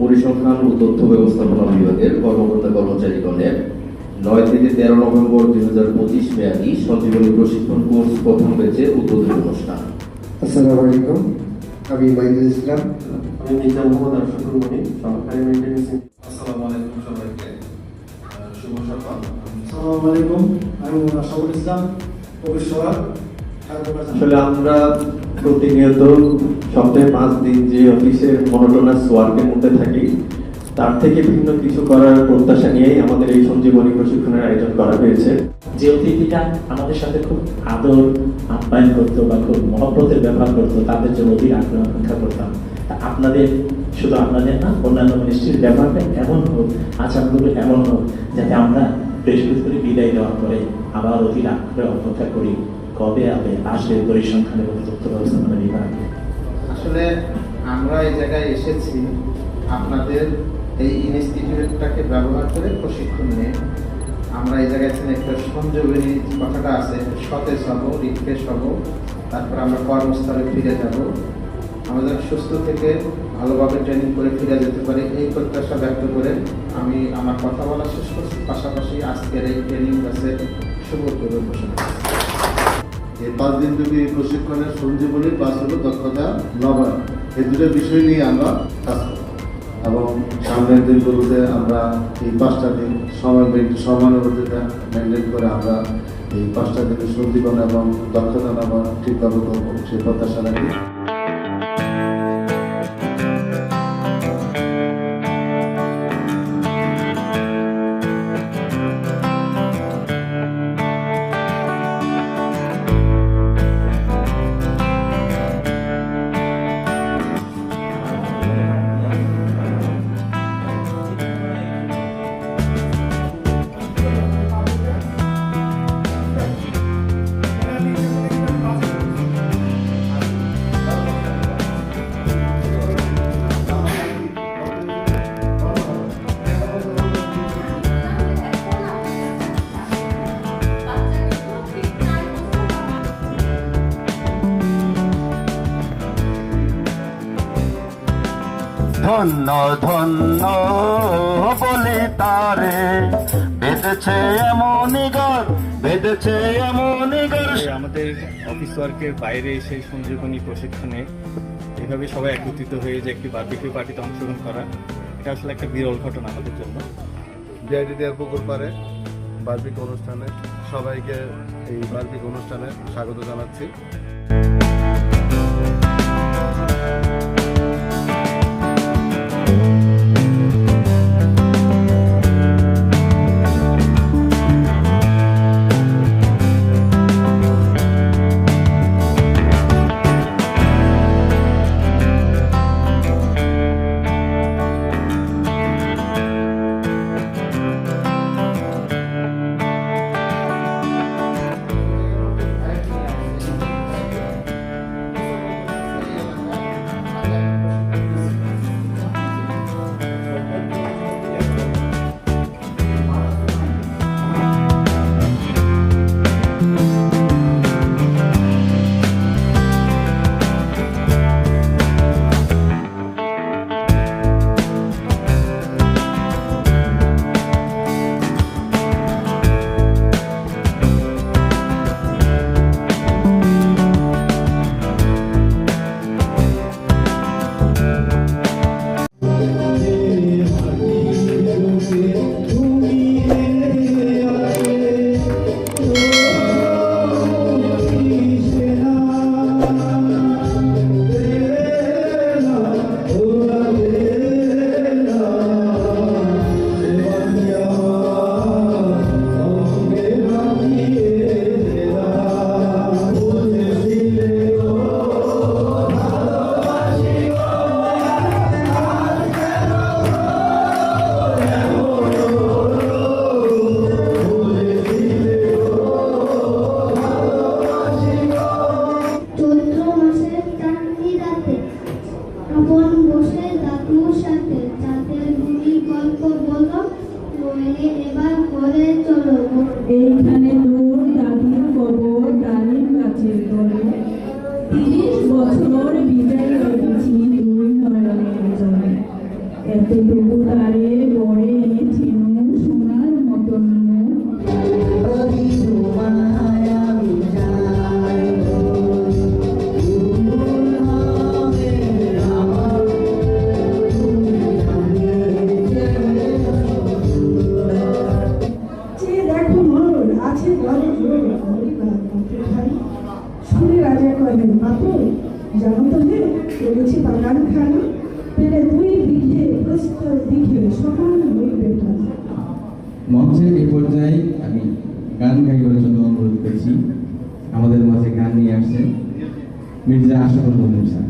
পরিসংখ্যান ও তথ্য ব্যবস্থাপনা বিভাগের কর্মকর্তা কর্মচারীগণের নয় থেকে তেরো নভেম্বর দুই হাজার পঁচিশ মেয়াদী সঞ্জীবনী প্রশিক্ষণ কোর্স প্রথম ব্যাচের উদ্বোধনী অনুষ্ঠান। আসসালামু আলাইকুম। আমি মাইদুল ইসলাম। আমি মির্জা মোহাম্মদ আরশাদুল মনি সহকারী মেইনটেনেন্স আসসালামু আলাইকুম সবাইকে। শুভ সকাল। আসসালামু আলাইকুম। আমি মোহাম্মদ আশরাফুল ইসলাম প্রফেসর আসলে আমরা প্রতিনিয়ত সপ্তাহে পাঁচ দিন যে অফিসের মনোটোনাস ওয়ার্কের মধ্যে থাকি, তার থেকে ভিন্ন কিছু করার প্রত্যাশা নিয়েই আমাদের এই সঞ্জীবনী প্রশিক্ষণের আয়োজন করা হয়েছে। যে অতিথিটা আমাদের সাথে খুব আদর, আপ্যায়ন করতো বা খুব মহব্বতের ব্যবহার করতো, তাদের জন্য অধীর আগ্রহ আকাঙ্ক্ষা করতাম। আপনাদের, শুধু আপনাদের না, অন্যান্য মিনিস্ট্রির ব্যবহারটা এমন হোক আচরণগুলো এমন হোক, যাতে আমরা বেশ করে বিদায় দেওয়ার পরে আবার অধীর আগ্রহে অপেক্ষা করি, কবে আবে আসবে পরিসংখ্যান এবং তথ্য ব্যবস্থাপনা বিভাগ। আসলে আমরা এই জায়গায় এসেছি আপনাদের এই ইনস্টিটিউটটাকে ব্যবহার করে প্রশিক্ষণ নিয়ে। আমরা এই জায়গায় এখানে একটা সংযোগনী কথাটা আছে, সতেজ হব রিফ্রেশ হব, তারপর আমরা কর্মস্থলে ফিরে যাব। আমাদের সুস্থ থেকে ভালোভাবে ট্রেনিং করে ফিরে যেতে পারে, এই প্রত্যাশা ব্যক্ত করে আমি আমার কথা বলা শেষ করছি। পাশাপাশি আজকের এই ট্রেনিং ক্লাসের শুভ ঘোষণা। এই পাঁচ দিন যদি এই প্রশিক্ষণের সঞ্জীবনী প্লাস হলো দক্ষতা, নবায়ন। এই দুটো বিষয় নিয়ে আমরা কাজ করব। এবং সামনের দিনগুলোতে আমরা এই পাঁচটা দিন সময় সমানুভূতিটা মেনটেন করে আমরা এই পাঁচটা দিনের সঞ্জীবন এবং দক্ষতা নবায়ন ঠিকভাবে করব সেই প্রত্যাশা রাখি। ধন্য ধন্য বলে তারে। বেঁধেছে এমন ঘর বেঁধেছে এমন ঘর আমাদের অফিস ওয়ার্কের বাইরে এসে সঞ্জীবনী প্রশিক্ষণে এভাবে সবাই একত্রিত হয়ে যে একটি বার্বিকিউ পার্টিতে অংশগ্রহণ করা এটা আসলে একটা বিরল ঘটনা আমাদের জন্য। বিআইডি দেওয়ার পুকুর পারে বার্বিক অনুষ্ঠানে সবাইকে এই বার্বিক অনুষ্ঠানে স্বাগত জানাচ্ছি। আপন বসে দাদুর সাথে চাঁদের গুলি গল্প বলো এবার ঘরে চলো। এইখানে বলেছি বাগান খানা পেলে দুই বিঘে প্রস্তর দিঘে পর্যায়ে আমি গান গাইবার জন্য অনুরোধ করছি। আমাদের মাঝে গান নিয়ে আসছেন মির্জা মনির স্যার।